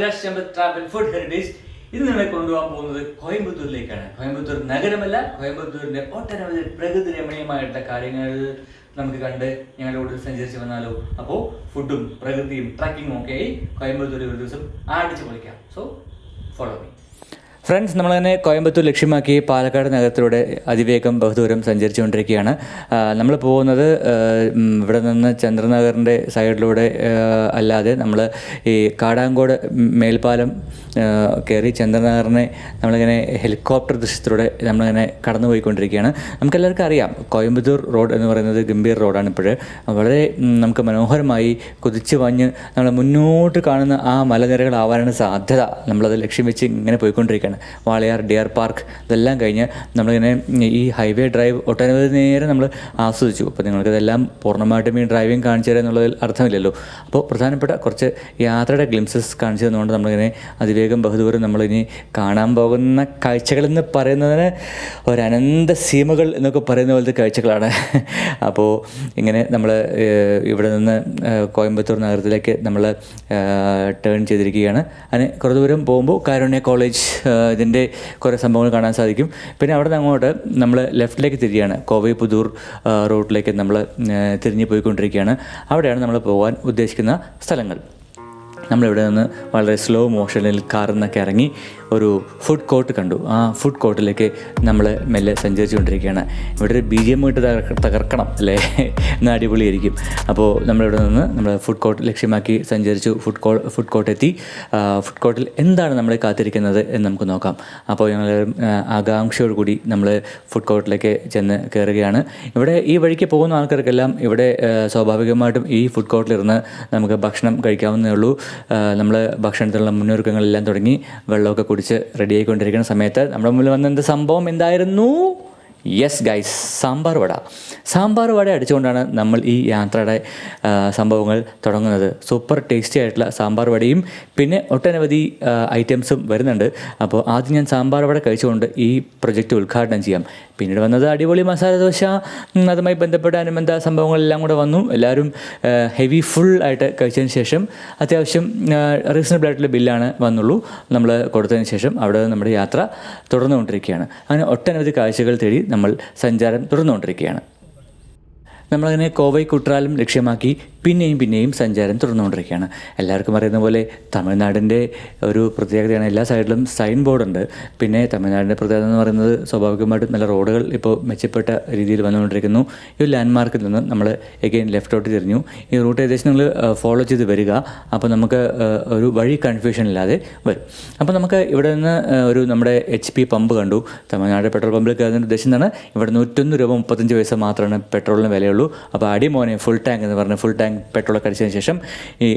Abhilash travel food heritage ഇന്ന് നിങ്ങളെ കൊണ്ടുപോകാൻ പോകുന്നത് കോയമ്പത്തൂരിലേക്കാണ്. കോയമ്പത്തൂർ നഗരമല്ല കോയമ്പത്തൂരിന്റെ ഒട്ടനവധി പ്രകൃതി രമണീയമായിട്ടുള്ള കാര്യങ്ങൾ നമുക്ക് കണ്ട് ഞങ്ങളുടെ കൂടെ സഞ്ചരിച്ച് വന്നാലോ. അപ്പോൾ ഫുഡും പ്രകൃതിയും ട്രക്കിങ്ങും ഒക്കെ ആയി കോയമ്പത്തൂർ ഒരു ദിവസം അടിച്ചു പൊളിക്കാം. സോ ഫോളോ മീ ഫ്രണ്ട്സ് നമ്മൾ തന്നെ കോയമ്പത്തൂർ ലക്ഷ്യമാക്കി പാലക്കാട് നഗരത്തിലൂടെ അതിവേഗം ബഹുദൂരം സഞ്ചരിച്ചുകൊണ്ടിരിക്കുകയാണ്. നമ്മൾ പോകുന്നത് ഇവിടെ നിന്ന് ചന്ദ്രനഗറിന്റെ സൈഡിലൂടെ അല്ലാതെ നമ്മൾ ഈ കാടാങ്കോട് മേൽപ്പാലം കയറി ചന്ദ്രനഗറിനെ നമ്മളിങ്ങനെ ഹെലികോപ്റ്റർ ദൃശ്യത്തിലൂടെ നമ്മളിങ്ങനെ കടന്നു പോയിക്കൊണ്ടിരിക്കുകയാണ് നമുക്കെല്ലാവർക്കും അറിയാം കോയമ്പത്തൂർ റോഡ് എന്ന് പറയുന്നത് ഗംഭീർ റോഡാണ് ഇപ്പോൾ വളരെ നമുക്ക് മനോഹരമായി കുതിച്ചു വഞ്ഞ് നമ്മൾ മുന്നോട്ട് കാണുന്ന ആ മലനിരകളാവാനാണ് സാധ്യത. നമ്മളത് ലക്ഷ്യം വെച്ച് ഇങ്ങനെ പോയിക്കൊണ്ടിരിക്കുകയാണ്. വാളയാർ ഡിയർ പാർക്ക് ഇതെല്ലാം കഴിഞ്ഞ് നമ്മളിങ്ങനെ ഈ ഹൈവേ ഡ്രൈവ് ഒട്ടനവധി നേരം നമ്മൾ ആസ്വദിച്ചു. അപ്പോൾ നിങ്ങൾക്കിതെല്ലാം പൂർണമായിട്ടും ഈ ഡ്രൈവിംഗ് കാണിച്ചു തരാം എന്നുള്ളതിൽ അർത്ഥമില്ലല്ലോ. അപ്പോൾ പ്രധാനപ്പെട്ട കുറച്ച് യാത്രയുടെ ഗ്ലിംസസ് കാണിച്ചു തന്നുകൊണ്ട് നമ്മളിങ്ങനെ അതിവേഗം ബഹുദൂരം നമ്മളിനി കാണാൻ പോകുന്ന കാഴ്ചകളെന്ന് പറയുന്നതിന് ഒരനന്ത സീമകൾ എന്നൊക്കെ പറയുന്ന പോലത്തെ കാഴ്ചകളാണ്. അപ്പോൾ ഇങ്ങനെ നമ്മൾ ഇവിടെ നിന്ന് കോയമ്പത്തൂർ നഗരത്തിലേക്ക് നമ്മൾ ടേൺ ചെയ്തിരിക്കുകയാണ്. അതിന് കുറേ ദൂരം പോകുമ്പോൾ കാരുണ്യ കോളേജ് ഇതിന്റെ കുറേ സംഭവങ്ങൾ കാണാൻ സാധിക്കും. പിന്നെ അവിടെ നിന്ന് അങ്ങോട്ട് നമ്മൾ ലെഫ്റ്റിലേക്ക് തിരിയാണ്. കോവൈ പുതൂർ റൂട്ടിലേക്ക് നമ്മൾ തിരിഞ്ഞ് പോയിക്കൊണ്ടിരിക്കുകയാണ്. അവിടെയാണ് നമ്മൾ പോകാൻ ഉദ്ദേശിക്കുന്ന സ്ഥലങ്ങൾ. നമ്മളിവിടെ നിന്ന് വളരെ സ്ലോ മോഷനിൽ കാറിൽ നിന്നൊക്കെ ഇറങ്ങി ഒരു ഫുഡ് കോർട്ട് കണ്ടു. ആ ഫുഡ് കോർട്ടിലേക്ക് നമ്മൾ മെല്ലെ സഞ്ചരിച്ചുകൊണ്ടിരിക്കുകയാണ്. ഇവിടെ ഒരു ബി ജി എം ഇട്ട് തകർക്കണം അല്ലേ? എന്നാൽ അടിപൊളിയായിരിക്കും. അപ്പോൾ നമ്മളിവിടെ നിന്ന് നമ്മൾ ഫുഡ് കോർട്ട് ലക്ഷ്യമാക്കി സഞ്ചരിച്ചു. ഫുഡ് കോ ഫുഡ് കോർട്ട് എത്തി. ഫുഡ് കോർട്ടിൽ എന്താണ് നമ്മൾ കാത്തിരിക്കുന്നത് എന്ന് നമുക്ക് നോക്കാം. അപ്പോൾ ഞങ്ങൾ ആകാംക്ഷയോട് കൂടി നമ്മൾ ഫുഡ് കോർട്ടിലേക്ക് ചെന്ന് കയറുകയാണ് ഇവിടെ ഈ വഴിക്ക് പോകുന്ന ആൾക്കാർക്കെല്ലാം ഇവിടെ സ്വാഭാവികമായിട്ടും ഈ ഫുഡ് കോർട്ടിലിരുന്ന് നമുക്ക് ഭക്ഷണം കഴിക്കാവുന്നേ ഉള്ളൂ. നമ്മൾ ഭക്ഷണത്തിലുള്ള മുന്നൊരുക്കങ്ങളെല്ലാം തുടങ്ങി വെള്ളമൊക്കെ കുടിച്ച് റെഡിയായിക്കൊണ്ടിരിക്കുന്ന സമയത്ത് നമ്മുടെ മുമ്പിൽ വന്ന എന്ത് സംഭവം എന്തായിരുന്നു? Yes guys sambar vada. Sambar vada അടിച്ചുകൊണ്ടാണ് നമ്മൾ ഈ യാത്രയുടെ സംഭവങ്ങൾ തുടങ്ങുന്നത്. സൂപ്പർ ടേസ്റ്റി ആയിട്ടുള്ള സാമ്പാർ വടയും പിന്നെ ഒട്ടനവധി ഐറ്റംസും വരുന്നുണ്ട്. അപ്പോൾ ആദ്യം ഞാൻ സാമ്പാർ വട കഴിച്ചുകൊണ്ട് ഈ പ്രൊജക്റ്റ് ഉദ്ഘാടനം ചെയ്യാം. പിന്നീട് വന്നത് അടിപൊളി മസാല ദോശ. അതുമായി ബന്ധപ്പെട്ട അനുബന്ധ സംഭവങ്ങളെല്ലാം കൂടെ വന്നു. എല്ലാവരും ഹെവി ഫുൾ ആയിട്ട് കഴിച്ചതിന് ശേഷം അത്യാവശ്യം റീസണബിൾ ആയിട്ടുള്ള ബില്ലാണ് വന്നുള്ളൂ. നമ്മൾ കൊടുത്തതിന് ശേഷം അവിടെ നമ്മുടെ യാത്ര തുടർന്നുകൊണ്ടിരിക്കുകയാണ്. അങ്ങനെ ഒട്ടനവധി കാഴ്ചകൾ തേടി നമ്മൾ സഞ്ചാരം തുടർന്നുകൊണ്ടിരിക്കുകയാണ്. നമ്മളങ്ങനെ കോവൈ കുട്രാലും ലക്ഷ്യമാക്കി പിന്നെയും പിന്നെയും സഞ്ചാരം തുടർന്നുകൊണ്ടിരിക്കുകയാണ്. എല്ലാവർക്കും അറിയുന്ന പോലെ തമിഴ്നാടിന്റെ ഒരു പ്രത്യേകതയാണ് എല്ലാ സൈഡിലും സൈൻ ബോർഡുണ്ട് പിന്നെ തമിഴ്നാടിന്റെ പ്രത്യേകത എന്ന് പറയുന്നത് സ്വാഭാവികമായിട്ടും നല്ല റോഡുകൾ ഇപ്പോൾ മെച്ചപ്പെട്ട രീതിയിൽ വന്നുകൊണ്ടിരിക്കുന്നു. ഈ ലാൻഡ് മാർക്കിൽ നിന്ന് നമ്മൾ എഗെയിൻ ലെഫ്റ്റോട്ട് തിരിഞ്ഞു. ഈ റൂട്ട് ഏകദേശം നിങ്ങൾ ഫോളോ ചെയ്ത് വരിക. അപ്പോൾ നമുക്ക് ഒരു വഴി കൺഫ്യൂഷൻ ഇല്ലാതെ വരും. അപ്പോൾ നമുക്ക് ഇവിടെ നിന്ന് ഒരു നമ്മുടെ എച്ച് പി പമ്പ് കണ്ടു. തമിഴ്നാട് പെട്രോൾ പമ്പിൽ കയറുന്നതിന്റെ ഉദ്ദേശം എന്താണ്? ഇവിടെ നൂറ്റൊന്ന് രൂപ മുപ്പത്തഞ്ച് പൈസ മാത്രമാണ് പെട്രോളിന് വിലയുള്ളൂ. അപ്പോൾ അടിമോനെ ഫുൾ ടാങ്ക് എന്ന് പറഞ്ഞ് ഫുൾ ടാങ്ക് പെട്രോളൊക്കെ അടിച്ചതിന് ശേഷം ഈ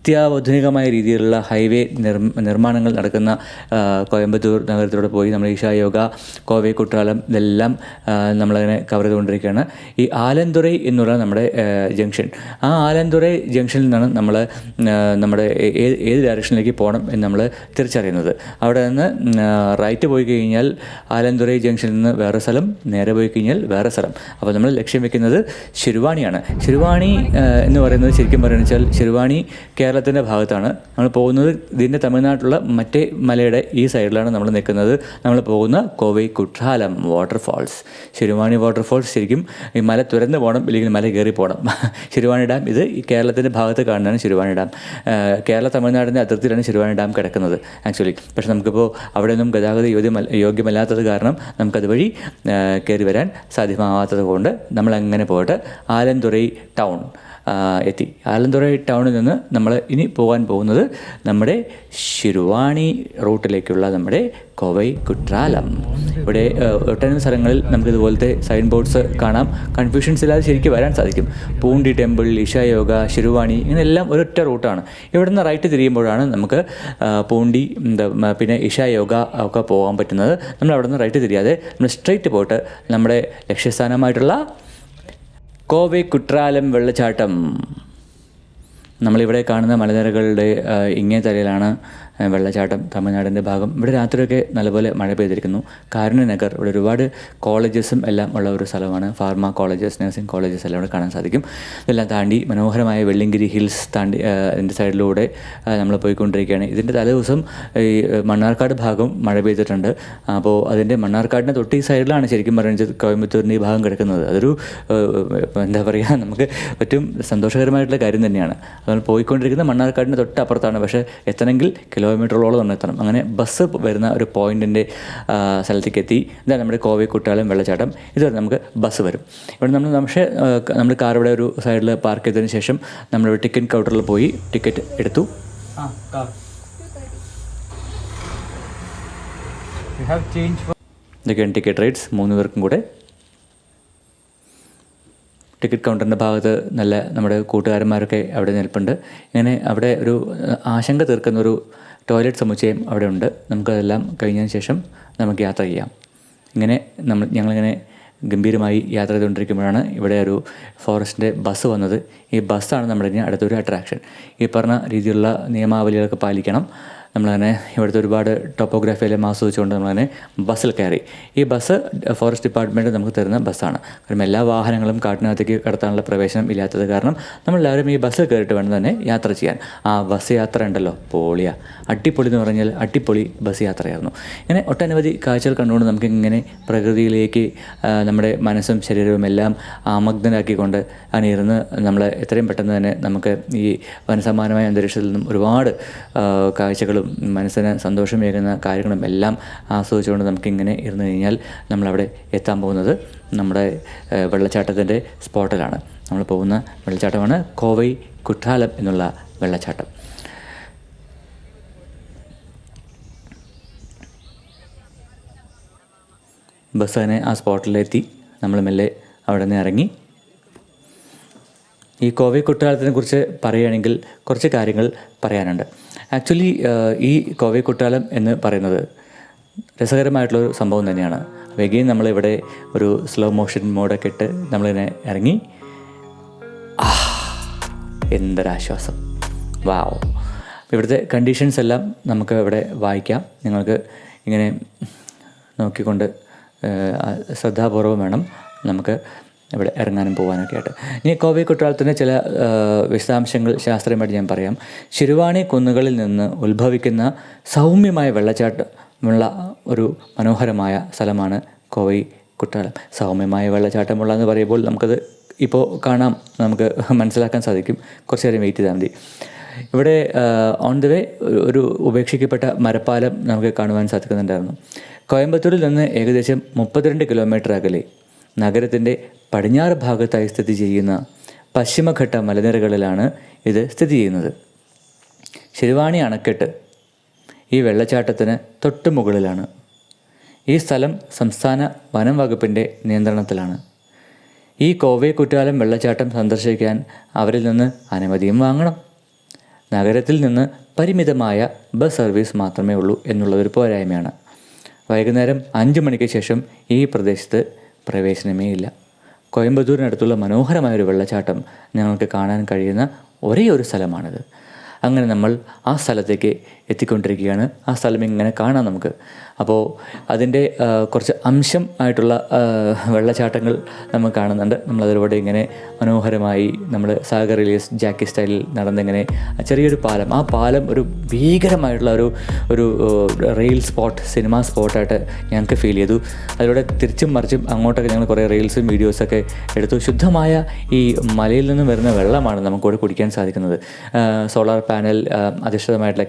അത്യാധുനികമായ രീതിയിലുള്ള ഹൈവേ നിർ നിർമ്മാണങ്ങൾ നടക്കുന്ന കോയമ്പത്തൂർ നഗരത്തിലൂടെ പോയി നമ്മൾ ഈശാ യോഗ കോവൈ കുട്ടാലം ഇതെല്ലാം നമ്മളങ്ങനെ കവർ ചെയ്തുകൊണ്ടിരിക്കുകയാണ്. ഈ ആലന്തുറൈ എന്നുള്ള നമ്മുടെ ജംഗ്ഷൻ ആ ആലന്തുറൈ ജംഗ്ഷനിൽ നിന്നാണ് നമ്മൾ നമ്മുടെ ഏത് ഏത് ഡയറക്ഷനിലേക്ക് പോകണം എന്ന് നമ്മൾ തിരിച്ചറിയുന്നത്. അവിടെ നിന്ന് റൈറ്റ് പോയി കഴിഞ്ഞാൽ ആലന്തുറൈ ജംഗ്ഷനിൽ നിന്ന് വേറെ സ്ഥലം നേരെ പോയി കഴിഞ്ഞാൽ വേറെ സ്ഥലം. അപ്പോൾ നമ്മൾ ലക്ഷ്യം വെക്കുന്നത് ശിരുവാണിയാണ്. ശിരുവാണി എന്ന് പറയുന്നത് ശരിക്കും പറയുന്നത് വെച്ചാൽ ശിരുവാണി കേരളത്തിന്റെ ഭാഗത്താണ്. നമ്മൾ പോകുന്നത് ഇതിന്റെ തമിഴ്നാട്ടിലുള്ള മറ്റേ മലയുടെ ഈ സൈഡിലാണ് നമ്മൾ നിൽക്കുന്നത്. നമ്മൾ പോകുന്ന കോവൈ കുട്രാലം വാട്ടർഫാൾസ്. ശിരുവാണി വാട്ടർഫാൾസ് ശരിക്കും ഈ മല തുരന്ന് പോകണം ഇല്ലെങ്കിൽ മല കയറി പോകണം. ശിരുവാണി ഡാം ഇത് ഈ കേരളത്തിന്റെ ഭാഗത്ത് കാണുന്നതാണ് ശിരുവാണി ഡാം. കേരള തമിഴ്നാടിന്റെ അതിർത്തിയിലാണ് ശിരുവാണി ഡാം കിടക്കുന്നത് ആക്ച്വലി. പക്ഷേ നമുക്കിപ്പോൾ അവിടെ ഒന്നും ഗതാഗത യോഗ്യമല്ല യോഗ്യമല്ലാത്തത് കാരണം നമുക്കതുവഴി വഴി കയറി വരാൻ സാധ്യമാവാത്തത് കൊണ്ട് നമ്മളങ്ങനെ പോയിട്ട് ആലന്തുറൈ ടൗൺ എത്തി. ആലന്തുറൈ ടൗണിൽ നിന്ന് നമ്മൾ ഇനി പോകാൻ പോകുന്നത് നമ്മുടെ ശിരുവാണി റൂട്ടിലേക്കുള്ള നമ്മുടെ കോവൈ കുട്രാലം. ഇവിടെ ഒട്ടനവധി സ്ഥലങ്ങളിൽ നമുക്ക് ഇതുപോലത്തെ സൈൻ ബോർഡ്സ് കാണാം. കൺഫ്യൂഷൻസ് ഇല്ലാതെ ശരിക്കും വരാൻ സാധിക്കും. പൂണ്ടി ടെമ്പിൾ ഇഷ യോഗ ശിരുവാണി ഇങ്ങനെല്ലാം ഒരൊറ്റ റൂട്ടാണ് ഇവിടെ നിന്ന് റൈറ്റ് തിരിയുമ്പോഴാണ് നമുക്ക് പൂണ്ടി എന്താ, പിന്നെ ഇഷ യോഗ ഒക്കെ പോകാൻ പറ്റുന്നത്. നമ്മൾ അവിടെ നിന്ന് റൈറ്റ് തിരിയാതെ നമ്മൾ സ്ട്രെയിറ്റ് പോയിട്ട് നമ്മുടെ ലക്ഷ്യസ്ഥാനമായിട്ടുള്ള കോവെ കുട്രാലം വെള്ളച്ചാട്ടം. നമ്മളിവിടെ കാണുന്ന മലനിരകളുടെ ഇങ്ങേ തലയിലാണ് വെള്ളച്ചാട്ടം തമിഴ്നാടിന്റെ ഭാഗം. ഇവിടെ രാത്രിയൊക്കെ നല്ലപോലെ മഴ പെയ്തിരിക്കുന്നു. കാരുണ്യനഗർ ഇവിടെ ഒരുപാട് കോളേജസും എല്ലാം ഉള്ള ഒരു സ്ഥലമാണ്. ഫാർമ കോളേജസ് നഴ്സിംഗ് കോളേജസ് എല്ലാം ഇവിടെ കാണാൻ സാധിക്കും. ഇതെല്ലാം താണ്ടി മനോഹരമായ വെള്ളിങ്കിരി ഹിൽസ് താണ്ടി അതിന്റെ സൈഡിലൂടെ നമ്മൾ പോയിക്കൊണ്ടിരിക്കുകയാണ്. ഇതിന്റെ തലേദിവസം ഈ മണ്ണാർക്കാട് ഭാഗം മഴ പെയ്തിട്ടുണ്ട്. അപ്പോൾ അതിന്റെ മണ്ണാർക്കാടിന്റെ തൊട്ട് ഈ സൈഡിലാണ് ശരിക്കും പറയുന്നത് കോയമ്പത്തൂരിന്റെ ഈ ഭാഗം കിടക്കുന്നത്. അതൊരു എന്താ പറയുക നമുക്ക് ഏറ്റവും സന്തോഷകരമായിട്ടുള്ള കാര്യം തന്നെയാണ്. അതുകൊണ്ട് പോയിക്കൊണ്ടിരിക്കുന്ന മണ്ണാർക്കാടിന്റെ തൊട്ട് അപ്പുറത്താണ് പക്ഷേ എത്തണമെങ്കിൽ കിലോമീറ്ററോളം നമ്മൾ എത്തണം. അങ്ങനെ ബസ് വരുന്ന ഒരു പോയിന്റിന്റെ സ്ഥലത്തേക്ക് എത്തി ഇതാ നമ്മുടെ കോവി കുട്ടാലം വെള്ളച്ചാട്ടം. ഇതുവരെ നമുക്ക് ബസ് വരും. ഇവിടെ നമ്മൾ പക്ഷേ നമ്മൾ കാർ ഇവിടെ ഒരു സൈഡിൽ പാർക്ക് ചെയ്തതിന് ശേഷം നമ്മൾ ടിക്കറ്റ് കൗണ്ടറിൽ പോയി ടിക്കറ്റ് എടുത്തു. ഇതൊക്കെയാണ് ടിക്കറ്റ് റേറ്റ്സ് മൂന്ന് പേർക്കും കൂടെ. ടിക്കറ്റ് കൗണ്ടറിന്റെ ഭാഗത്ത് നല്ല നമ്മുടെ കൂട്ടുകാരന്മാരൊക്കെ അവിടെ നിൽപ്പുണ്ട്. ഇങ്ങനെ അവിടെ ഒരു ആശങ്ക തീർക്കുന്ന ഒരു ടോയ്ലറ്റ് സമുച്ചയം അവിടെ ഉണ്ട്. നമുക്കതെല്ലാം കഴിഞ്ഞതിന് ശേഷം നമുക്ക് യാത്ര ചെയ്യാം. ഇങ്ങനെ നമ്മൾ ഞങ്ങളിങ്ങനെ ഗംഭീരമായി യാത്ര ചെയ്തുകൊണ്ടിരിക്കുമ്പോഴാണ് ഇവിടെ ഒരു ഫോറസ്റ്റിന്റെ ബസ് വന്നത്. ഈ ബസ്സാണ് നമ്മുടെ അടുത്തൊരു അട്രാക്ഷൻ. ഈ പറഞ്ഞ രീതിയിലുള്ള നിയമാവലികളൊക്കെ പാലിക്കണം. നമ്മളങ്ങനെ ഇവിടുത്തെ ഒരുപാട് ടോപ്പോഗ്രാഫി എല്ലാം ആസ്വദിച്ചുകൊണ്ട് നമ്മളങ്ങനെ ബസ്സിൽ കയറി. ഈ ബസ് ഫോറസ്റ്റ് ഡിപ്പാർട്ട്മെന്റ് നമുക്ക് തരുന്ന ബസ്സാണ്. കാരണം എല്ലാ വാഹനങ്ങളും കാട്ടിനകത്തേക്ക് കടത്താനുള്ള പ്രവേശനം ഇല്ലാത്തത് കാരണം നമ്മളെല്ലാവരും ഈ ബസ്സിൽ കയറിയിട്ട് വേണം തന്നെ യാത്ര ചെയ്യാൻ. ആ ബസ് യാത്ര ഉണ്ടല്ലോ പോളിയ. അട്ടിപ്പൊളി എന്ന് പറഞ്ഞാൽ അട്ടിപ്പൊളി ബസ് യാത്രയായിരുന്നു. ഇങ്ങനെ ഒട്ടനവധി കാഴ്ചകൾ കണ്ടുകൊണ്ട് നമുക്ക് ഇങ്ങനെ പ്രകൃതിയിലേക്ക് നമ്മുടെ മനസ്സും ശരീരവും എല്ലാം ആമഗ്നരാക്കിക്കൊണ്ട് അങ്ങനെ ഇരുന്ന് നമ്മൾ എത്രയും പെട്ടെന്ന് തന്നെ നമുക്ക് ഈ വനസമാനമായ അന്തരീക്ഷത്തിൽ നിന്നും ഒരുപാട് ആ, കാഴ്ചകളും മനസ്സിന് സന്തോഷമേകുന്ന കാര്യങ്ങളും എല്ലാം ആസ്വദിച്ചുകൊണ്ട് നമുക്കിങ്ങനെ ഇരുന്ന് കഴിഞ്ഞാൽ നമ്മളവിടെ എത്താൻ പോകുന്നത് നമ്മുടെ വെള്ളച്ചാട്ടത്തിന്റെ സ്പോട്ടിലാണ്. നമ്മൾ പോകുന്ന വെള്ളച്ചാട്ടമാണ് കോവൈ കുട്ടാലം എന്നുള്ള വെള്ളച്ചാട്ടം. ബസ് തന്നെ ആ സ്പോട്ടിലെത്തി. നമ്മൾ മെല്ലെ അവിടെ നിന്ന് ഇറങ്ങി. ഈ കോവൈ കുട്ടാലത്തിനെ കുറിച്ച് പറയുകയാണെങ്കിൽ കുറച്ച് കാര്യങ്ങൾ പറയാനുണ്ട്. ആക്ച്വലി ഈ കോവൈ കുട്ടാലം എന്ന് പറയുന്നത് രസകരമായിട്ടുള്ളൊരു സംഭവം തന്നെയാണ്. വെഗെയിൻ നമ്മളിവിടെ ഒരു സ്ലോ മോഷൻ മോഡൊക്കെ ഇട്ട് നമ്മളിങ്ങനെ ഇറങ്ങി. എന്തൊരാശ്വാസം. വാവ് ഇവിടുത്തെ കണ്ടീഷൻസ് എല്ലാം നമുക്ക് ഇവിടെ വായിക്കാം. നിങ്ങൾക്ക് ഇങ്ങനെ നോക്കിക്കൊണ്ട് ശ്രദ്ധാപൂർവം വേണം നമുക്ക് ഇവിടെ ഇറങ്ങാനും പോകാനൊക്കെ ആയിട്ട്. ഇനി കോവി കുട്ടാളത്തിന്റെ ചില വിശദാംശങ്ങൾ ശാസ്ത്രീയമായിട്ട് ഞാൻ പറയാം. ശിരുവാണി കുന്നുകളിൽ നിന്ന് ഉത്ഭവിക്കുന്ന സൗമ്യമായ വെള്ളച്ചാട്ടമുള്ള ഒരു മനോഹരമായ സ്ഥലമാണ് കോവൈ കുട്ടാളം സൗമ്യമായ വെള്ളച്ചാട്ടമുള്ള എന്ന് പറയുമ്പോൾ നമുക്കത് ഇപ്പോൾ കാണാം നമുക്ക് മനസ്സിലാക്കാൻ സാധിക്കും. കുറച്ച് നേരം വെയിറ്റ് ചെയ്താൽ മതി. ഇവിടെ ഓൺ ദ വേ ഒരു ഉപേക്ഷിക്കപ്പെട്ട മരപ്പാലം നമുക്ക് കാണുവാൻ സാധിക്കുന്നുണ്ടായിരുന്നു. കോയമ്പത്തൂരിൽ നിന്ന് ഏകദേശം മുപ്പത്തിരണ്ട് കിലോമീറ്റർ അകലെ നഗരത്തിന്റെ പടിഞ്ഞാറ് ഭാഗത്തായി സ്ഥിതി ചെയ്യുന്ന പശ്ചിമഘട്ട മലനിരകളിലാണ് ഇത് സ്ഥിതി ചെയ്യുന്നത്. ശിരുവാണി അണക്കെട്ട് ഈ വെള്ളച്ചാട്ടത്തിന് തൊട്ട് മുകളിലാണ്. ഈ സ്ഥലം സംസ്ഥാന വനം വകുപ്പിന്റെ നിയന്ത്രണത്തിലാണ്. ഈ കോവേ കുറ്റാലം വെള്ളച്ചാട്ടം സന്ദർശിക്കാൻ അവരിൽ നിന്ന് അനുമതിയും വാങ്ങണം. നഗരത്തിൽ നിന്ന് പരിമിതമായ ബസ് സർവീസ് മാത്രമേ ഉള്ളൂ എന്നുള്ളതൊരു പോരായ്മയാണ്. വൈകുന്നേരം അഞ്ച് മണിക്ക് ശേഷം ഈ പ്രദേശത്ത് പ്രവേശനമേ ഇല്ല. കോയമ്പത്തൂരിനടുത്തുള്ള മനോഹരമായ ഒരു വെള്ളച്ചാട്ടം ഞങ്ങൾക്ക് കാണാൻ കഴിയുന്ന ഒരേ ഒരു സ്ഥലമാണിത്. അങ്ങനെ നമ്മൾ ആ സ്ഥലത്തേക്ക് എത്തിക്കൊണ്ടിരിക്കുകയാണ്. ആ സ്ഥലം ഇങ്ങനെ കാണാം നമുക്ക്. അപ്പോൾ അതിന്റെ കുറച്ച് അംശം ആയിട്ടുള്ള വെള്ളച്ചാട്ടങ്ങൾ നമ്മൾ കാണുന്നുണ്ട്. നമ്മളതിലൂടെ ഇങ്ങനെ മനോഹരമായി നമ്മൾ സാഗർ റിലീസ് ജാക്കി സ്റ്റൈലിൽ നടന്നിങ്ങനെ ചെറിയൊരു പാലം. ആ പാലം ഒരു ഭീകരമായിട്ടുള്ള ഒരു ഒരു റെയിൽ സ്പോട്ട് സിനിമ സ്പോട്ടായിട്ട് ഞങ്ങൾക്ക് ഫീൽ ചെയ്തു. അതിലൂടെ തിരിച്ചും മറിച്ചും അങ്ങോട്ടൊക്കെ ഞങ്ങൾ കുറേ റീൽസും വീഡിയോസൊക്കെ എടുത്തു. ശുദ്ധമായ ഈ മലയിൽ നിന്നും വരുന്ന വെള്ളമാണ് നമുക്കിവിടെ കുടിക്കാൻ സാധിക്കുന്നത്. സോളാർ പാനൽ അധിഷ്ഠിതമായിട്ടുള്ള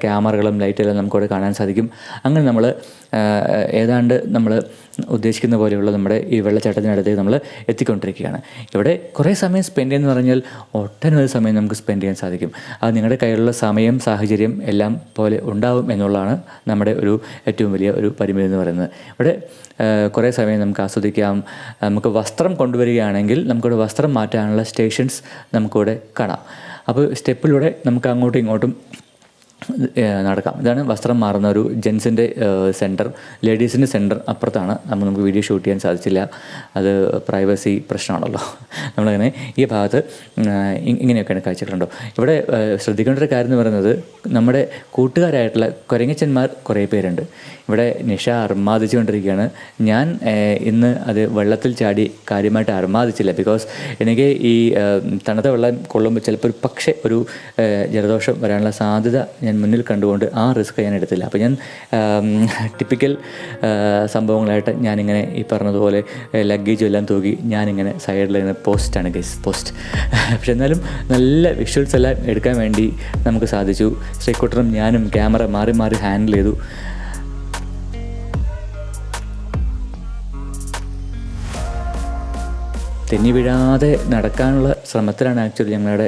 ക്യാമറകളും ലൈറ്റെല്ലാം നമുക്കവിടെ കാണാൻ സാധിക്കും. അങ്ങനെ നമ്മൾ ഏതാണ്ട് നമ്മൾ ഉദ്ദേശിക്കുന്ന പോലെയുള്ള നമ്മുടെ ഈ വെള്ളച്ചാട്ടത്തിനടുത്തേക്ക് നമ്മൾ എത്തിക്കൊണ്ടിരിക്കുകയാണ്. ഇവിടെ കുറേ സമയം സ്പെൻഡ് ചെയ്യുന്ന പറഞ്ഞാൽ ഒട്ടനവധി സമയം നമുക്ക് സ്പെൻഡ് ചെയ്യാൻ സാധിക്കും. അത് നിങ്ങളുടെ കയ്യിലുള്ള സമയം സാഹചര്യം എല്ലാം പോലെ ഉണ്ടാവും എന്നുള്ളതാണ് നമ്മുടെ ഒരു ഏറ്റവും വലിയ ഒരു പരിമിതി എന്ന് പറയുന്നത്. ഇവിടെ കുറേ സമയം നമുക്ക് ആസ്വദിക്കാം. നമുക്ക് വസ്ത്രം കൊണ്ടുവരികയാണെങ്കിൽ നമുക്കിവിടെ വസ്ത്രം മാറ്റാനുള്ള സ്റ്റേഷൻസ് നമുക്കിവിടെ കാണാം. അപ്പോൾ സ്റ്റെപ്പിലൂടെ നമുക്ക് അങ്ങോട്ടും ഇങ്ങോട്ടും നടക്കാം. ഇതാണ് വസ്ത്രം മാറുന്ന ഒരു ജെൻസിന്റെ സെന്റർ ലേഡീസിന്റെ സെന്റർ അപ്പുറത്താണ്. നമ്മൾ നമുക്ക് വീഡിയോ ഷൂട്ട് ചെയ്യാൻ സാധിച്ചില്ല. അത് പ്രൈവസി പ്രശ്നമാണല്ലോ. നമ്മളങ്ങനെ ഈ ഭാഗത്ത് ഇങ്ങനെയൊക്കെയാണ് കാഴ്ചകളുണ്ടോ. ഇവിടെ ശ്രദ്ധിക്കേണ്ട ഒരു കാര്യം എന്ന് പറയുന്നത് നമ്മുടെ കൂട്ടുകാരായിട്ടുള്ള കുരങ്ങച്ചന്മാർ കുറേ പേരുണ്ട്. ഇവിടെ നിഷ അർമാദിച്ചുകൊണ്ടിരിക്കുകയാണ്. ഞാൻ ഇന്ന് അത് വെള്ളത്തിൽ ചാടി കാര്യമായിട്ട് അർമാദിച്ചില്ല. ബിക്കോസ് എനിക്ക് ഈ തണുത്ത വെള്ളം കൊള്ളുമ്പോൾ ചിലപ്പോൾ ഒരു പക്ഷേ ഒരു ജലദോഷം വരാനുള്ള സാധ്യത ഞാൻ മുന്നിൽ കണ്ടുകൊണ്ട് ആ റിസ്ക് ഞാൻ എടുത്തില്ല. അപ്പോൾ ഞാൻ ടിപ്പിക്കൽ സംഭവങ്ങളായിട്ട് ഞാനിങ്ങനെ ഈ പറഞ്ഞതുപോലെ ലഗേജും എല്ലാം തൂക്കി ഞാനിങ്ങനെ സൈഡിൽ നിന്ന് പോസ്റ്റാണ് ഗൈസ് പോസ്റ്റ് പക്ഷെ എന്നാലും നല്ല വിഷ്വൽസ് എല്ലാം എടുക്കാൻ വേണ്ടി നമുക്ക് സാധിച്ചു. ശ്രീക്കുട്ടറും ഞാനും ക്യാമറ മാറി മാറി ഹാൻഡിൽ ചെയ്തു. തെന്നി വീഴാതെ നടക്കാനുള്ള ശ്രമത്തിലാണ് ആക്ച്വലി ഞങ്ങളുടെ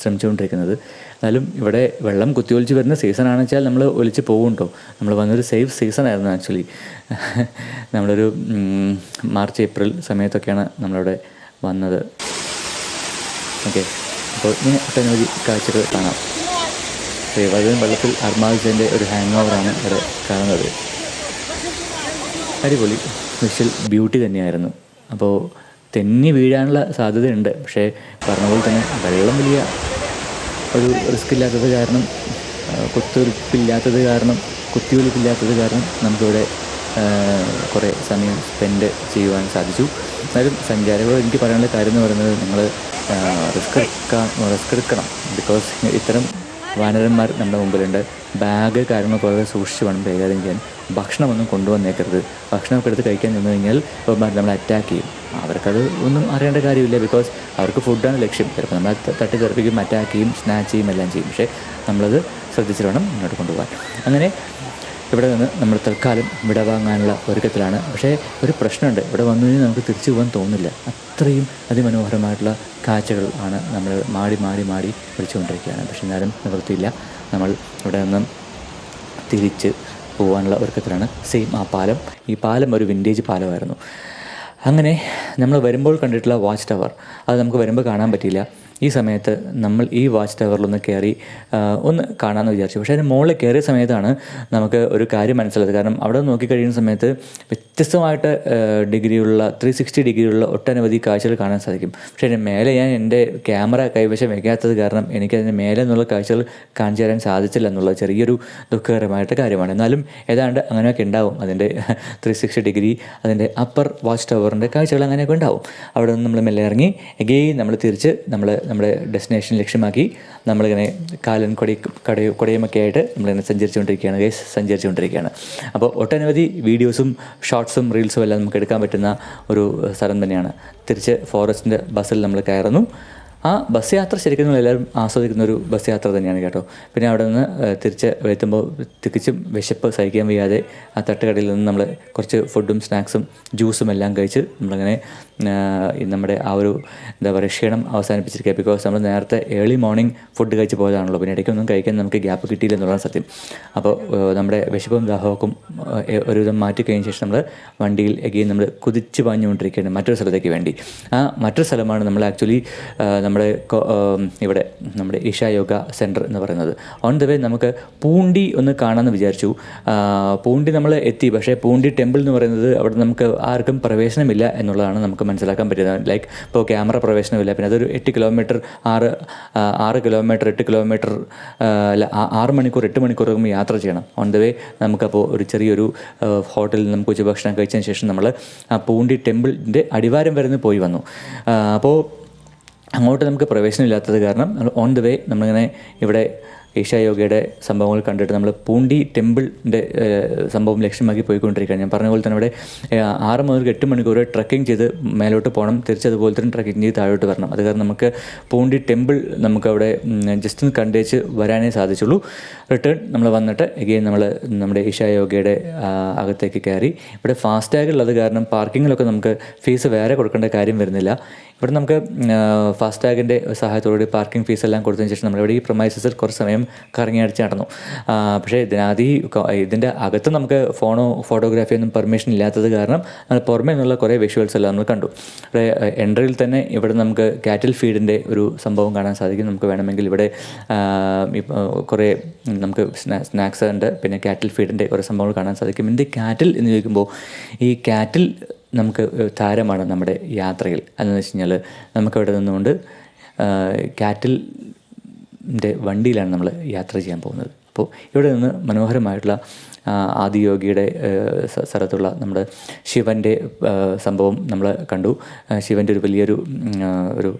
ശ്രമിച്ചുകൊണ്ടിരിക്കുന്നത്. എന്നാലും ഇവിടെ വെള്ളം കുത്തിയൊലിച്ച് വരുന്ന സീസൺ ആണെന്ന് വെച്ചാൽ നമ്മൾ ഒലിച്ച് പോകുന്നുണ്ടോ നമ്മൾ വന്നൊരു സേഫ് സീസൺ ആയിരുന്നു ആക്ച്വലി നമ്മളൊരു മാർച്ച് ഏപ്രിൽ സമയത്തൊക്കെയാണ് നമ്മളിവിടെ വന്നത്. ഓക്കെ അപ്പോൾ ഇനി ഒട്ടനവധി കാഴ്ചകൾ കാണാം. ശ്രീവധൻ വെള്ളത്തിൽ അർമാദിച്ചതിന്റെ ഒരു ഹാങ് ഓവറാണ് ഇവിടെ കാണുന്നത്. അടിപൊളി. വിഷ്വൽ ബ്യൂട്ടി തന്നെയായിരുന്നു. അപ്പോൾ തെന്നി വീഴാനുള്ള സാധ്യതയുണ്ട്. പക്ഷേ പറഞ്ഞ പോലെ തന്നെ വെള്ളം വലിയ ഒരു റിസ്ക് ഇല്ലാത്തത് കാരണം ആ, കുത്തൊലിപ്പില്ലാത്തത് കാരണം കുത്തിയൊലിപ്പില്ലാത്തത് കാരണം നമുക്കിവിടെ കുറേ സമയം സ്പെൻഡ് ചെയ്യുവാൻ സാധിച്ചു. എന്നാലും സഞ്ചാരികളോട് എനിക്ക് പറയാനുള്ള കാര്യം എന്ന് പറയുന്നത് നിങ്ങൾ റിസ്ക് എടുക്കാൻ റിസ്ക് എടുക്കണം. ബിക്കോസ് ഇത്തരം വാനരന്മാർ നമ്മുടെ മുമ്പിലുണ്ട്. ബാഗ് കാര്യങ്ങളൊക്കെ വളരെ സൂക്ഷിച്ച് വേണം കൈകാര്യം ചെയ്യാൻ. ഭക്ഷണമൊന്നും കൊണ്ടുവന്നേക്കരുത്. ഭക്ഷണമൊക്കെ എടുത്ത് കഴിക്കാൻ നിന്ന് കഴിഞ്ഞാൽ നമ്മൾ നമ്മളെ അറ്റാക്ക് ചെയ്യും. അവർക്കത് ഒന്നും അറിയേണ്ട കാര്യമില്ല ബിക്കോസ് അവർക്ക് ഫുഡാണ് ലക്ഷ്യം. ചിലപ്പോൾ തട്ടി തട്ടിത്തെറിപ്പിക്കും അറ്റാക്ക് ചെയ്യും സ്നാച്ച് ചെയ്യും എല്ലാം ചെയ്യും. പക്ഷേ നമ്മളത് ശ്രദ്ധിച്ചിട്ട് വേണം മുന്നോട്ട് കൊണ്ടുപോകാൻ. അങ്ങനെ ഇവിടെ നിന്ന് നമ്മൾ തൽക്കാലം വിടവാങ്ങാനുള്ള ഒരുക്കത്തിലാണ്. പക്ഷേ ഒരു പ്രശ്നമുണ്ട്. ഇവിടെ വന്നു കഴിഞ്ഞാൽ നമുക്ക് തിരിച്ചു പോകാൻ തോന്നില്ല അത്രയും അതിമനോഹരമായിട്ടുള്ള കാഴ്ചകൾ ആണ് നമ്മൾ മാടി മാടി മാടി പിടിച്ചുകൊണ്ടിരിക്കുകയാണ് പക്ഷേ എന്നാലും നിവൃത്തിയില്ല. നമ്മൾ ഇവിടെ നിന്നും തിരിച്ച് പോകാനുള്ള ഒരുക്കത്തിലാണ്. സെയിം ആ പാലം. ഈ പാലം ഒരു വിന്റേജ് പാലമായിരുന്നു. അങ്ങനെ നമ്മൾ വരുമ്പോൾ കണ്ടിട്ടുള്ള വാച്ച് ടവർ. അത് നമുക്ക് വരുമ്പോൾ കാണാൻ പറ്റിയില്ല. ഈ സമയത്ത് നമ്മൾ ഈ വാച്ച് ടവറിലൊന്ന് കയറി ഒന്ന് കാണാമെന്ന് വിചാരിച്ചു. പക്ഷേ അതിന് മുകളിൽ കയറിയ സമയത്താണ് നമുക്ക് ഒരു കാര്യം മനസ്സിലായത്. കാരണം അവിടെ നോക്കിക്കഴിയുന്ന സമയത്ത് വ്യത്യസ്തമായിട്ട് ഡിഗ്രിയുള്ള ത്രീ സിക്സ്റ്റി ഡിഗ്രിയുള്ള ഒട്ടനവധി കാഴ്ചകൾ കാണാൻ സാധിക്കും. പക്ഷേ അതിന് മേലെ ഞാൻ എന്റെ ക്യാമറ കൈവശം വയ്ക്കാത്തത് കാരണം എനിക്ക് അതിന് മേലെ നിന്നുള്ള കാഴ്ചകൾ കാണിച്ചു തരാൻ സാധിച്ചില്ല എന്നുള്ള ചെറിയൊരു ദുഃഖകരമായിട്ട് കാര്യമാണ്. എന്നാലും ഏതാണ്ട് അങ്ങനെയൊക്കെ ഉണ്ടാവും. അതിന്റെ ത്രീ സിക്സ്റ്റി ഡിഗ്രി അതിന്റെ അപ്പർ വാച്ച് ടവറിന്റെ കാഴ്ചകൾ അങ്ങനെയൊക്കെ ഉണ്ടാവും. അവിടെ നിന്ന് നമ്മൾ മെല്ലെ ഇറങ്ങി എഗെയിൻ നമ്മൾ തിരിച്ച് നമ്മൾ നമ്മുടെ ഡെസ്റ്റിനേഷൻ ലക്ഷ്യമാക്കി നമ്മളിങ്ങനെ കാലൻ കൊടി കടയോ കൊടയുമൊക്കെ ആയിട്ട് നമ്മളിങ്ങനെ സഞ്ചരിച്ചുകൊണ്ടിരിക്കുകയാണ്. ഗൈസ് സഞ്ചരിച്ചുകൊണ്ടിരിക്കുകയാണ്. അപ്പോൾ ഒട്ടനവധി വീഡിയോസും ഷോർട്സും റീൽസും എല്ലാം നമുക്ക് എടുക്കാൻ പറ്റുന്ന ഒരു സ്ഥലം തന്നെയാണ്. തിരിച്ച് ഫോറസ്റ്റിന്റെ ബസ്സിൽ നമ്മൾ കയറുന്നു. ആ ബസ് യാത്ര ശരിക്കും എല്ലാവരും ആസ്വദിക്കുന്ന ഒരു ബസ് യാത്ര തന്നെയാണ് കേട്ടോ. പിന്നെ അവിടെ നിന്ന് തിരിച്ച് എത്തുമ്പോൾ തികച്ചും വിശപ്പ് സഹിക്കാൻ വയ്യാതെ ആ തട്ടുകടയിൽ നിന്ന് നമ്മൾ കുറച്ച് ഫുഡും സ്നാക്സും ജ്യൂസും എല്ലാം കഴിച്ച് നമ്മളങ്ങനെ നമ്മുടെ ആ ഒരു എന്താ പറയുക ക്ഷീണം അവസാനിപ്പിച്ചിരിക്കുക. ബിക്കോസ് നമ്മൾ നേരത്തെ ഏർലി മോർണിംഗ് ഫുഡ് കഴിച്ച് പോയതാണല്ലോ. പിന്നെ ഇടയ്ക്കൊന്നും കഴിക്കാൻ നമുക്ക് ഗ്യാപ്പ് കിട്ടിയില്ല എന്നുള്ളതാണ് സത്യം. അപ്പോൾ നമ്മുടെ വിശപ്പും ദാഹവും ഒരുവിധം മാറ്റി കഴിഞ്ഞ ശേഷം നമ്മൾ വണ്ടിയിൽ എഗെയിൻ നമ്മൾ കുതിച്ച് പാഞ്ഞുകൊണ്ടിരിക്കുകയാണ് മറ്റൊരു സ്ഥലത്തേക്ക് വേണ്ടി. ആ മറ്റൊരു സ്ഥലമാണ് നമ്മൾ ആക്ച്വലി നമ്മുടെ ഇവിടെ നമ്മുടെ ഇഷ യോഗ സെന്റർ എന്ന് പറയുന്നത്. ഓൺ ദ വേ നമുക്ക് പൂണ്ടി ഒന്ന് കാണാമെന്ന് വിചാരിച്ചു. പൂണ്ടി നമ്മൾ എത്തി. പക്ഷേ പൂണ്ടി ടെമ്പിൾ എന്ന് പറയുന്നത് അവിടെ നമുക്ക് ആർക്കും പ്രവേശനമില്ല എന്നുള്ളതാണ് നമുക്ക് മനസ്സിലാക്കാൻ പറ്റുന്നത്. ലൈക്ക് ഇപ്പോൾ ക്യാമറ പ്രവേശനമില്ല. പിന്നെ അതൊരു എട്ട് കിലോമീറ്റർ ആറ് ആറ് കിലോമീറ്റർ എട്ട് കിലോമീറ്റർ അല്ല ആറ് മണിക്കൂർ എട്ട് മണിക്കൂർ യാത്ര ചെയ്യണം. ഓൺ ദ വേ നമുക്കപ്പോൾ ഒരു ചെറിയൊരു ഹോട്ടലിൽ നമുക്ക് ഉച്ചഭക്ഷണം കഴിച്ചതിന് ശേഷം നമ്മൾ പൂണ്ടി ടെമ്പിളിന്റെ അടിവാരം വരെ പോയി വന്നു. അപ്പോൾ അങ്ങോട്ട് നമുക്ക് പ്രവേശനമില്ലാത്തത് കാരണം നമ്മൾ ഓൺ ദ വേ നമ്മളിങ്ങനെ ഇവിടെ ഏഷ്യായോഗയുടെ യോഗയുടെ സംഭവങ്ങൾ കണ്ടിട്ട് നമ്മൾ പൂണ്ടി ടെമ്പിളിന്റെ സംഭവം ലക്ഷ്യമാക്കി പോയിക്കൊണ്ടിരിക്കുകയാണ്. ഞാൻ പറഞ്ഞ പോലെ തന്നെ ഇവിടെ ആറ് മുതൽ എട്ട് മണിക്കൂർ ട്രക്കിംഗ് ചെയ്ത് മേലോട്ട് പോകണം. തിരിച്ചതുപോലെ തന്നെ ട്രക്കിംഗ് ചെയ്ത് താഴോട്ട് വരണം. അത് കാരണം നമുക്ക് പൂണ്ടി ടെമ്പിൾ നമുക്ക് അവിടെ ജസ്റ്റ് ഒന്ന് കണ്ടേച്ച് വരാനേ സാധിച്ചുള്ളൂ. റിട്ടേൺ നമ്മൾ വന്നിട്ട് എഗെയിൻ നമ്മൾ നമ്മുടെ ഏഷ്യായോഗയുടെ അകത്തേക്ക് കയറി. ഇവിടെ ഫാസ്റ്റാഗ് ഉള്ളത് കാരണം പാർക്കിങ്ങിലൊക്കെ നമുക്ക് ഫീസ് വേറെ കൊടുക്കേണ്ട കാര്യം വരുന്നില്ല. ഇവിടെ നമുക്ക് ഫാസ്റ്റാഗിന്റെ സഹായത്തോടുകൂടി പാർക്കിംഗ് ഫീസ് എല്ലാം കൊടുത്തതിന് ശേഷം നമ്മളിവിടെ ഈ പ്രൊമൈസസിൽ കുറച്ച് സമയം കറങ്ങി അടിച്ച് നടന്നു. പക്ഷേ ഇതിനകത്ത് ഇതിന്റെ അകത്ത് നമുക്ക് ഫോണോ ഫോട്ടോഗ്രാഫി ഒന്നും പെർമിഷൻ ഇല്ലാത്തത് കാരണം നമ്മൾ പുറമേ നിന്നുള്ള കുറേ വിഷ്വൽസ് എല്ലാം നമ്മൾ കണ്ടു. എൻട്രിയിൽ തന്നെ ഇവിടെ നമുക്ക് കാറ്റിൽ ഫീഡിന്റെ ഒരു സംഭവം കാണാൻ സാധിക്കും. നമുക്ക് വേണമെങ്കിൽ ഇവിടെ കുറേ നമുക്ക് സ്നാക്സ് ഉണ്ട്. പിന്നെ കാറ്റിൽ ഫീഡിന്റെ കുറേ സംഭവങ്ങൾ കാണാൻ സാധിക്കും. ഇതിന്റെ കാറ്റിൽ എന്ന് ചോദിക്കുമ്പോൾ ഈ കാറ്റിൽ നമുക്ക് താരമാണ് നമ്മുടെ യാത്രയിൽ. അതെന്ന് വെച്ച് കഴിഞ്ഞാൽ നമുക്കവിടെ നിന്നുകൊണ്ട് കാറ്റിലിന്റെ വണ്ടിയിലാണ് നമ്മൾ യാത്ര ചെയ്യാൻ പോകുന്നത്. അപ്പോൾ ഇവിടെ നിന്ന് മനോഹരമായിട്ടുള്ള ആദിയോഗിയുടെ സ്ഥലത്തുള്ള നമ്മുടെ ശിവന്റെ സംഭവം നമ്മൾ കണ്ടു. ശിവന്റെ ഒരു വലിയൊരു ഒരു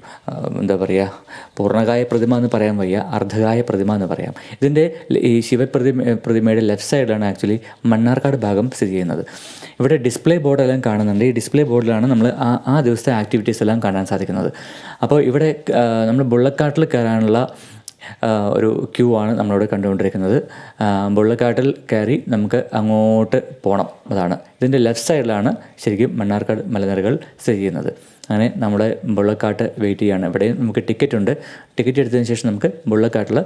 എന്താ പറയുക പൂർണകായ പ്രതിമ എന്ന് പറയാൻ വയ്യ അർദ്ധകായ പ്രതിമ എന്ന് പറയാം. ഇതിന്റെ ഈ ശിവപ്രതിമ പ്രതിമയുടെ ലെഫ്റ്റ് സൈഡിലാണ് ആക്ച്വലി മണ്ണാർക്കാട് ഭാഗം സ്ഥിതി ചെയ്യുന്നത്. ഇവിടെ ഡിസ്പ്ലേ ബോർഡെല്ലാം കാണുന്നുണ്ട്. ഈ ഡിസ്പ്ലേ ബോർഡിലാണ് നമ്മൾ ആ ആ ദിവസത്തെ ആക്ടിവിറ്റീസ് എല്ലാം കാണാൻ സാധിക്കുന്നത്. അപ്പോൾ ഇവിടെ നമ്മൾ ബുള്ളക്കാട്ടിൽ കയറാനുള്ള ഒരു ക്യൂ ആണ് നമ്മളിവിടെ കണ്ടുകൊണ്ടിരിക്കുന്നത്. ബുള്ളക്കാട്ടിൽ കയറി നമുക്ക് അങ്ങോട്ട് പോകണം അതാണ്. ഇതിന്റെ ലെഫ്റ്റ് സൈഡിലാണ് ശരിക്കും മണ്ണാർക്കാട് മലനിരകൾ സ്ഥിതി ചെയ്യുന്നത്. അങ്ങനെ നമ്മുടെ ബുള്ളക്കാട്ട് വെയിറ്റ് ചെയ്യാണ്. ഇവിടെ നമുക്ക് ടിക്കറ്റ് ഉണ്ട്. ടിക്കറ്റ് എടുത്തതിന് ശേഷം നമുക്ക് ബുള്ളക്കാട്ടിൽ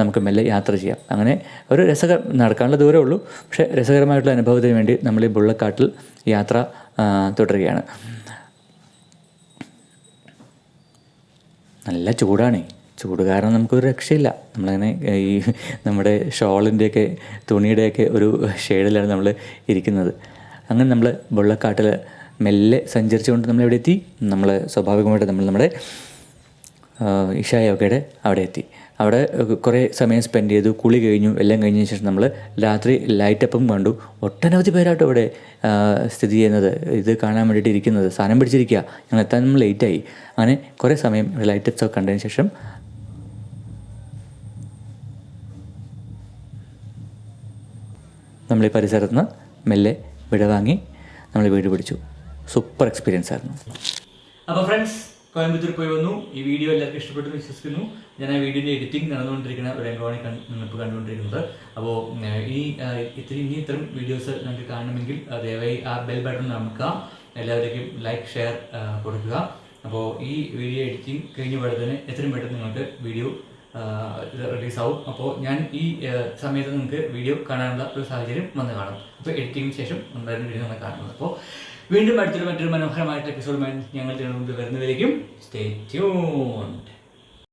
നമുക്ക് മെല്ലെ യാത്ര ചെയ്യാം. അങ്ങനെ ഒരു രസകര നടക്കാനുള്ള ദൂരമേ ഉള്ളൂ. പക്ഷേ രസകരമായിട്ടുള്ള അനുഭവത്തിന് വേണ്ടി നമ്മൾ ഈ ബുള്ളക്കാട്ടിൽ യാത്ര തുടരുകയാണ്. നല്ല ചൂടാണേ. ചൂട് കാരണം നമുക്കൊരു രക്ഷയില്ല. നമ്മളങ്ങനെ ഈ നമ്മുടെ ഷോളിന്റെയൊക്കെ തുണിയുടെയൊക്കെ ഒരു ഷെയ്ഡിലാണ് നമ്മൾ ഇരിക്കുന്നത്. അങ്ങനെ നമ്മൾ വെള്ളക്കാട്ടിൽ മെല്ലെ സഞ്ചരിച്ചുകൊണ്ട് നമ്മൾ എവിടെ എത്തി നമ്മൾ സ്വാഭാവികമായിട്ട് നമ്മൾ നമ്മുടെ ഇഷായൊക്കെയുടെ അവിടെ എത്തി അവിടെ കുറേ സമയം സ്പെൻഡ് ചെയ്തു കുളി കഴിഞ്ഞു എല്ലാം കഴിഞ്ഞതിന് ശേഷം നമ്മൾ രാത്രി ലൈറ്റപ്പും കണ്ടു. ഒട്ടനവധി പേരാട്ടോ ഇവിടെ സ്ഥിതി ചെയ്യുന്നത്. ഇത് കാണാൻ വേണ്ടിയിട്ട് ഇരിക്കുന്നത്. സാധനം പിടിച്ചിരിക്കുക. ഞങ്ങൾ എത്താൻ നമ്മൾ ലേറ്റായി. അങ്ങനെ കുറേ സമയം ഇവിടെ ലൈറ്റപ്സ് ഒക്കെ കണ്ടതിന് ശേഷം നമ്മൾ ഈ പരിസരത്ത് നിന്ന് മെല്ലെ വിട വാങ്ങി നമ്മൾ വീട് പിടിച്ചു. സൂപ്പർ എക്സ്പീരിയൻസ് ആയിരുന്നു. അപ്പോൾ ഫ്രണ്ട്സ് കോയമ്പത്തൂർ പോയി വന്നു. ഈ വീഡിയോ എല്ലാവർക്കും ഇഷ്ടപ്പെട്ടു വിശ്വസിക്കുന്നു. ഞാൻ ആ വീഡിയോന്റെ എഡിറ്റിംഗ് നടന്നുകൊണ്ടിരിക്കുന്ന ഒരു രംഗമാണ് നിങ്ങൾക്ക് കണ്ടുകൊണ്ടിരിക്കുന്നത്. അപ്പോൾ ഇനി ഇത്തിരി ഇനി ഇത്തരം വീഡിയോസ് നിങ്ങൾക്ക് കാണണമെങ്കിൽ ദയവായി ആ ബെൽ ബട്ടൺ നമുക്ക് എല്ലാവരേക്കും ലൈക്ക് ഷെയർ കൊടുക്കുക. അപ്പോൾ ഈ വീഡിയോ എഡിറ്റിംഗ് കഴിഞ്ഞ പോലെ തന്നെ എത്രയും പെട്ടെന്ന് നിങ്ങൾക്ക് വീഡിയോ റിലീസാവും അപ്പോൾ ഞാൻ ഈ സമയത്ത് നിങ്ങൾക്ക് വീഡിയോ കാണാനുള്ള ഒരു സാഹചര്യം വന്ന് കാണും. അപ്പോൾ എഡിറ്റിംഗ് ശേഷം എന്തായാലും വീഡിയോ നമ്മൾ കാണുന്നത്. അപ്പോൾ വീണ്ടും അടുത്തൊരു മറ്റൊരു മനോഹരമായിട്ട് എപ്പിസോഡുമായി ഞങ്ങൾ വരുന്നതിലേക്കും സ്റ്റേ ട്യൂൺ